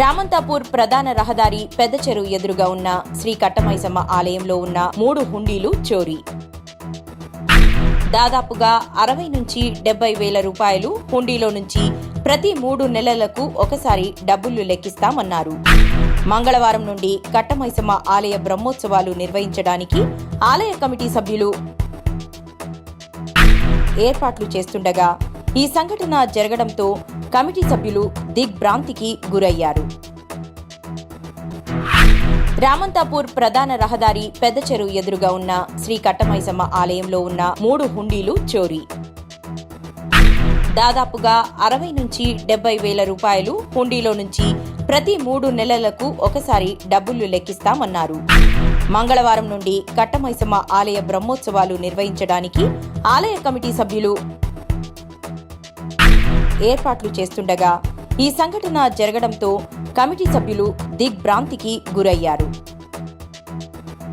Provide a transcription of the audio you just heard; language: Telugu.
రామంతాపూర్ ప్రధాన రహదారి పెద్ద చెరువు ఎదురుగా ఉన్న శ్రీ కట్టమైసమ్మ ఆలయంలో ఉన్న మూడు హుండీలు చోరీ. దాదాపుగా అరవై నుంచి డెబ్బై వేల రూపాయలు హుండీలో నుంచి ప్రతి మూడు నెలలకు ఒకసారి డబ్బులు లెక్కిస్తామన్నారు. మంగళవారం నుండి కట్టమైసమ్మ ఆలయ బ్రహ్మోత్సవాలు నిర్వహించడానికి ఆలయ కమిటీ సభ్యులు ఏర్పాట్లు చేస్తుండగా ఈ సంఘటన జరగడంతో కమిటీ సభ్యులు దిగ్భ్రాంతికి గురయ్యారు. రామంతాపూర్ ప్రధాన రహదారి పెద్ద చెరువు ఎదురుగా ఉన్న శ్రీ కట్టమైసమ్మ ఆలయంలో ఉన్న మూడు హుండీలు చోరీ. దాదాపుగా అరవై నుంచి డెబ్బై వేల రూపాయలు హుండీలో నుంచి ప్రతి మూడు నెలలకు ఒకసారి డబ్బులు లెక్కిస్తామన్నారు. మంగళవారం నుండి కట్టమైసమ్మ ఆలయ బ్రహ్మోత్సవాలు నిర్వహించడానికి ఆలయ కమిటీ సభ్యులు ఏర్పాట్లు చేస్తుండగా ఈ సంఘటన జరగడంతో కమిటీ సభ్యులు దిగ్భ్రాంతికి గురయ్యారు.